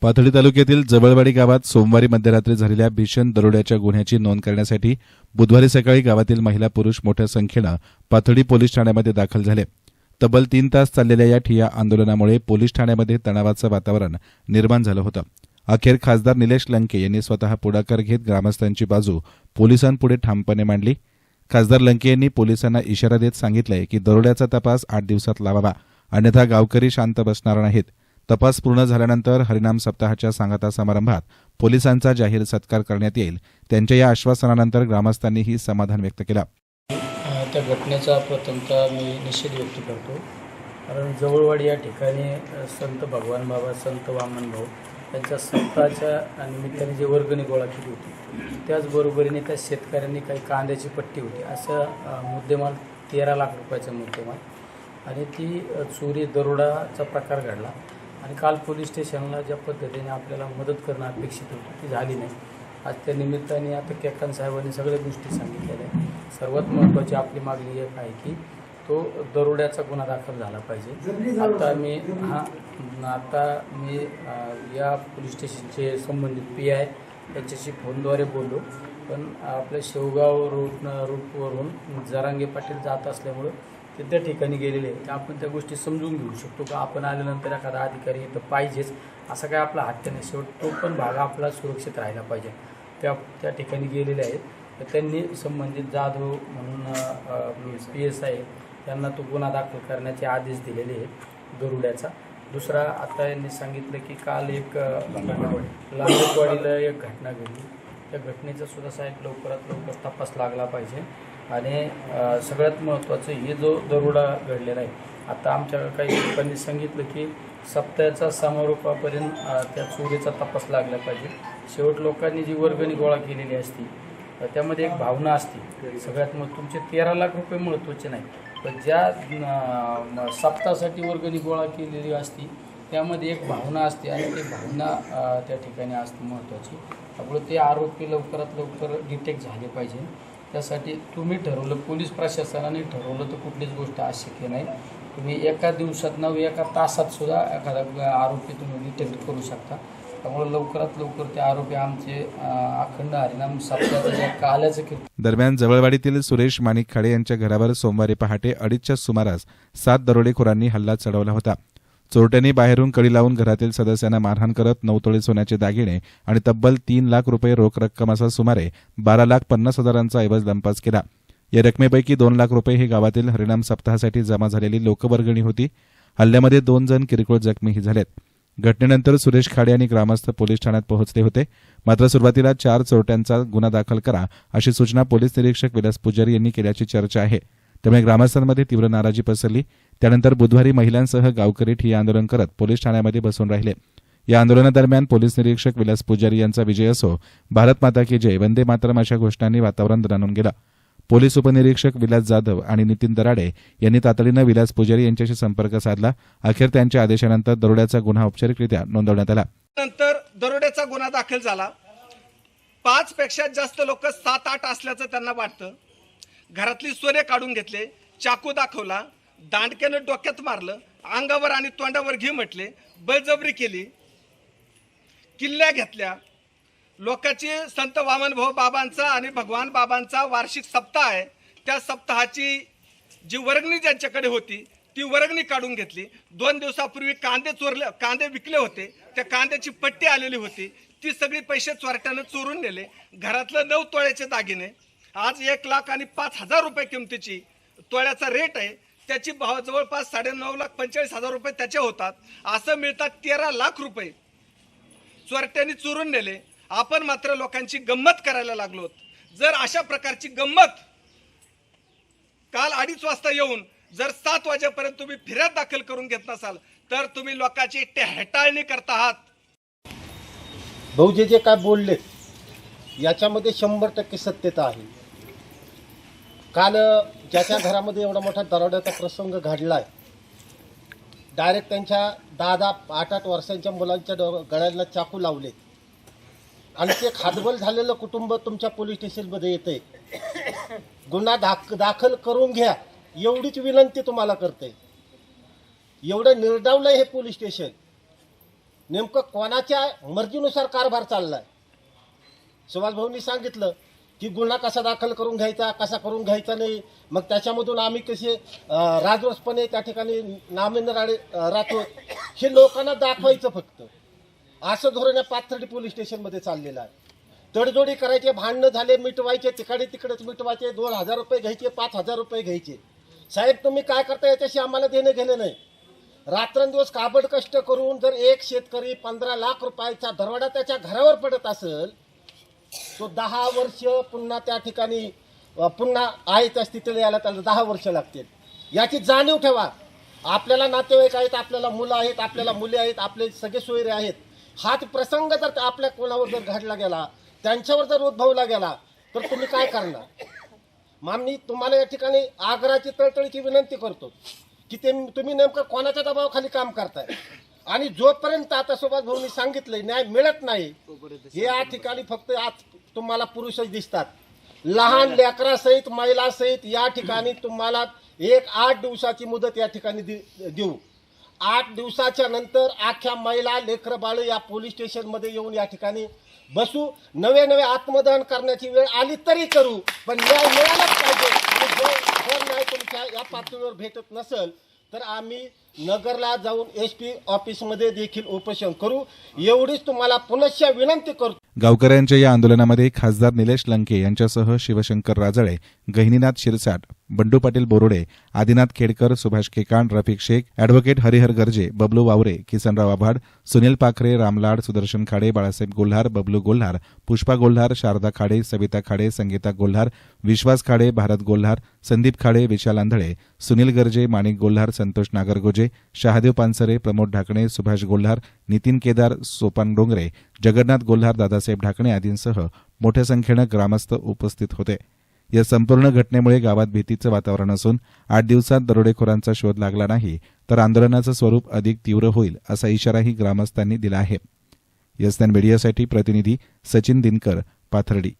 पाथडी तालुक्यातील जवळवाडी गावात सोमवारी मध्यरात्री झालेल्या भीषण दरोड्याच्या गुन्ह्याची नोंद करण्यासाठी बुधवारी सकाळी गावातील महिला पुरुष मोठ्या संख्येनं पाथडी पोलीस ठाण्यामध्ये दाखल झाले. तब्बल तीन तास चाललेल्या या ठिया आंदोलनामुळे पोलीस ठाण्यामध्ये तणावाचं वातावरण निर्माण झालं होतं. अखेर खासदार निलेश लंके यांनी स्वतः पुढाकार घेत ग्रामस्थांची बाजू पोलिसांपुढे ठामपणे मांडली. खासदार लंके यांनी पोलिसांना इशारा देत सांगितलंय की दरोड्याचा तपास आठ दिवसात लावावा. अन्यथा गावकरी शांत बसणार नाहीत. तपास पूर्ण झाल्यानंतर हरिनाम सप्ताहाच्या सांगता समारंभात पोलिसांचा जाहीर सत्कार करण्यात येईल. त्यांच्या या आश्वासनानंतर ग्रामस्थांनीही समाधान व्यक्त केलं. त्या घटनेचा प्रथमता मी निषेध व्यक्त करतो. कारण जवळवाडी या ठिकाणी संत भगवान बाबा संत वामन भाऊ त्यांच्या सप्ताहाच्या निमित्ताने जे वर्गणी गोळा केली होती त्याचबरोबरीने त्या शेतकऱ्यांनी काही कांद्याची पट्टी होती असा मुद्देमाल तेरा लाख रुपयाचा मुद्देमाल. आणि ती चोरी दरोडाचा प्रकार घडला. आणि काल पोलीस स्टेशनला ज्या पद्धतीने आपल्याला मदत करणं अपेक्षित होतं ती झाली नाही. आज त्या निमित्ताने आता केकान साहेबांनी सगळ्या गोष्टी सांगितलेल्या आहेत. सर्वात महत्त्वाची आपली मागणी एक आहे की तो दरोड्याचा गुन्हा दाखल झाला पाहिजे. आता मी हां आता मी या पोलीस स्टेशनचे संबंधित पी आय त्याच्याशी फोनद्वारे बोललो. पण आपल्या शेवगाव रूट रूटवरून जरांगे पाटील जात असल्यामुळं ते त्या ठिकाणी गेलेले आहेत. आपण त्या गोष्टी समजून घेऊ शकतो का? आपण आल्यानंतर एखादा अधिकारी इथं पाहिजेच. असा काय आपला हत्या नाही. शेवट तो पण भाग आपला सुरक्षित राहायला पाहिजे. त्या त्या ठिकाणी गेलेले आहेत. तर त्यांनी संबंधित जाधव म्हणून पी एस आय त्यांना तो गुन्हा दाखल करण्याचे आदेश दिलेले आहेत गरुड्याचा. दुसरा आता यांनी सांगितलं की काल एक अ, लांबटवाडीला एक घटना घडली. त्या घटनेचा सुद्धा साहेब लवकरात लवकर तपास लागला पाहिजे. आणि सगळ्यात महत्त्वाचं हे जो दरोडा घडलेला आहे आता आमच्या काही लोकांनी सांगितलं की सप्ताहाचा समारोपापर्यंत त्या चोरीचा तपास लागला पाहिजे. शेवट लोकांनी जी वर्गणी गोळा केलेली असती त्यामध्ये एक भावना असते. सगळ्यात मग तुमचे तेरा लाख रुपये महत्त्वाचे नाही पण ज्या सप्तासाठी सप्ताहासाठी वर्गणी गोळा केलेली असती त्यामध्ये एक भावना असते आणि ती भावना त्या ठिकाणी असते महत्त्वाची. त्यामुळे ते आरोपी लवकरात लवकर डिटेक्ट झाले पाहिजे. त्यासाठी तुम्ही ठरवलं पोलीस प्रशासनाने ठरवलं तर कुठलीच गोष्ट अशक्य नाही. तुम्ही एका दिवसात न एका तासात सुद्धा एखादा आरोपी तुम्ही डिटेक्ट करू शकता. त्यामुळे लवकरात लवकर ते आरोपी आमचे अखंड हरिनाम सप्ताहाचं जे काल्याचं की दरम्यान जवळवाडीतील सुरेश माणिक खाडे यांच्या घरावर सोमवारी पहाटे अडीचच्या सुमारास सात दरोडेखोरांनी हल्ला चढवला होता. चोरट्यांनी बाहेरून कडी लावून घरातील सदस्यांना मारहाण करत नऊतोळी सोन्याचे दागिने आणि तब्बल तीन लाख रुपये रोख रक्कम असा सुमारे बारा लाख पन्नास हजारांचा ऐवज लंपास केला. या रकमेपैकी दोन लाख रुपये ही गावातील हरिणाम सप्ताहासाठी जमा झालेली लोकवर्गणी होती. हल्ल्यामध्ये दोन जण किरकोळ जखमीही झालेत. घटनेनंतर सुरेश खाडे आणि ग्रामस्थ पोलीस ठाण्यात पोहोचले होते. मात्र सुरुवातीला चार चोरट्यांचा गुन्हा दाखल करा अशी सूचना पोलीस निरीक्षक विलास पुजारी यांनी केल्याची चर्चा आहे. त्यामुळे ग्रामस्थांमध्ये तीव्र नाराजी पसरली. त्यानंतर बुधवारी महिलांसह गावकरी ठिय्या आंदोलन करत पोलीस ठाण्यामध्ये बसून राहिले. या आंदोलनादरम्यान पोलीस निरीक्षक विलास पुजारी यांचा विजय असो भारत माता की जय वंदे मातरम अशा घोषणांनी वातावरण दणानून गेलं. पोलीस उपनिरीक्षक विलास जाधव आणि नितीन दराडे यांनी तातडीनं विलास पुजारी यांच्याशी संपर्क साधला. अखेर त्यांच्या आदेशानंतर दरोड्याचा गुन्हा औपचारिकरित्या नोंदवण्यात आला. नंतर दरोड्याचा गुन्हा दाखल झाला. पाच पेक्षा जास्त लोक सात आठ असल्याचं त्यांना वाटतं. घरातली सोने काढून घेतले चाकू दाखवला दांडक्यानं डोक्यात मारलं अंगावर आणि तोंडावर घे म्हटले बळजबरी केली. किल्ल्या घेतल्या. लोकांची संत वामनभाऊ बाबांचा आणि भगवान बाबांचा वार्षिक सप्ताह आहे. त्या सप्ताहाची जी वर्गणी ज्यांच्याकडे होती ती वर्गणी काढून घेतली. दोन दिवसापूर्वी कांदे चोरले कांदे विकले होते. त्या कांद्याची पट्टी आलेली होती. ती सगळी पैसे चोरट्यानं चोरून नेले. घरातलं नऊ तोळ्याचे दागिने आज एक लाख आणि पाच हजार रुपये किमतीची तोळ्याचा रेट आहे. त्याची भाव जवळपास साडेनऊ लाख पंचेचाळीस हजार रुपये त्याचे होतात. असं मिळतात तेरा लाख रुपये. चोरट्यांनी चोरून नेले. आपण मात्र लोकांची गंमत करायला लागलो जर अशा प्रकारची गंमत काल अडीच वाजता येऊन जर सात वाजेपर्यंत तुम्ही फिर्याद दाखल करून घेत नसाल तर तुम्ही लोकांची हेटाळणी करता आहात. भाऊ जे जे काय बोलले याच्यामध्ये शंभर टक्के सत्यता आहे. काल ज्याच्या घरामध्ये एवढा मोठा दरोड्याचा प्रसंग घडलाय डायरेक्ट त्यांच्या दहा दहा आठ आठ वर्षांच्या मुलांच्या गळ्याला चाकू लावले. आणि ते खादबल झालेलं कुटुंब तुमच्या पोलीस स्टेशनमध्ये येते गुन्हा दाख दाखल करून घ्या. एवढीच विनंती तुम्हाला करते एवढं निर्डावलंय हे पोलीस स्टेशन. नेमकं कोणाच्या मर्जीनुसार कारभार चाललाय? सुभाष भाऊंनी सांगितलं की गुन्हा कसा दाखल करून घ्यायचा कसा करून घ्यायचा नाही. मग त्याच्यामधून आम्ही कसे राजरोसपणे त्या ठिकाणी नामेंद्र राहतो हे लोकांना दाखवायचं फक्त. असं धोरण या पाथर्डी पोलीस स्टेशनमध्ये चाललेलं आहे. तडजोडी करायचे भांडणं झाले मिटवायचे तिकडे तिकडेच मिटवायचे दोन हजार रुपये घ्यायचे पाच हजार रुपये घ्यायचे. साहेब तुम्ही काय करता याच्याशी आम्हाला देणं घेणं नाही. रात्रंदिवस काबड कष्ट करून जर एक शेतकरी पंधरा लाख रुपयाचा दरवाडा त्याच्या घरावर पडत असेल तो दहा वर्ष पुन्हा त्या ठिकाणी पुन्हा आहे त्या स्थितीला यायला त्याला दहा वर्ष लागतील. याची जाणीव ठेवा. आपल्याला नातेवाईक आहेत आपल्याला मुलं आहेत आपल्याला मुले आहेत आपले सगळे सोयरे आहेत. हाच प्रसंग जर आपल्या कोणावर जर घडला गेला त्यांच्यावर जर उद्भवला गेला तर तुम्ही काय करणार? मामनी तुम्हाला या ठिकाणी आग्राची तळतळीची विनंती करतो की ते तुम्ही नेमकं कोणाच्या दबावाखाली काम करताय? आणि जोपर्यंत आता सुभाष भाऊनी सांगितलंय न्याय मिळत नाही हे या ठिकाणी फक्त आज तुम्हाला पुरुषच दिसतात. लहान लेकरासहित महिलासहित या ठिकाणी तुम्हाला एक आठ दिवसाची मुदत या ठिकाणी देऊ. आठ दिवसाच्या नंतर अख्ख्या महिला लेकर बाळ या पोलीस स्टेशनमध्ये येऊन या ठिकाणी बसू. नवे नवे आत्मदहन करण्याची वेळ आली तरी करू पण न्याय मिळालाच पाहिजे. न्याय तुमच्या या पातळीवर भेटत नसेल तर आम्ही नगरला जाऊन एस पी ऑफिसमध्ये देखील उपोषण करू. एवढीच तुम्हाला पुनश्च विनंती करतो. गावकऱ्यांच्या या आंदोलनामध्ये खासदार निलेश लंके यांच्यासह शिवशंकर राजळे गहिनीनाथ शिरसाट बंडू पाटील बोरोडे आदिनाथ खेडकर सुभाष केकाण रफिक शेख अॅडव्होकेट हरिहर गर्जे बबलू वावरे किसनराव आभाड सुनील पाखरे रामलाड सुदर्शन खाडे बाळासाहेब गोल्हार बबलू गोल्हार पुष्पा गोल्हार शारदा खाडे सविता खाडे संगीता गोल्हार विश्वास खाडे भारत गोल्हार संदीप खाडे विशाल आंधळे सुनील गर्जे माणिक गोल्हार संतोष नागरगोजे शहादेव पानसरे प्रमोद ढाकणे सुभाष गोल्हार नितीन केदार सोपान डोंगरे जगन्नाथ गोल्हार दादासाहेब ढाकणे आदींसह मोठ्या संख्येनं ग्रामस्थ उपस्थित होते. या संपूर्ण घटनेमुळे गावात भीतीचं वातावरण असून आठ दिवसात दरोडेखोरांचा शोध लागला नाही तर आंदोलनाचं स्वरूप अधिक तीव्र होईल असा इशाराही ग्रामस्थांनी दिला आहे. यस्तान मीडियासाठी प्रतिनिधी सचिन दिनकर पाथर्डी.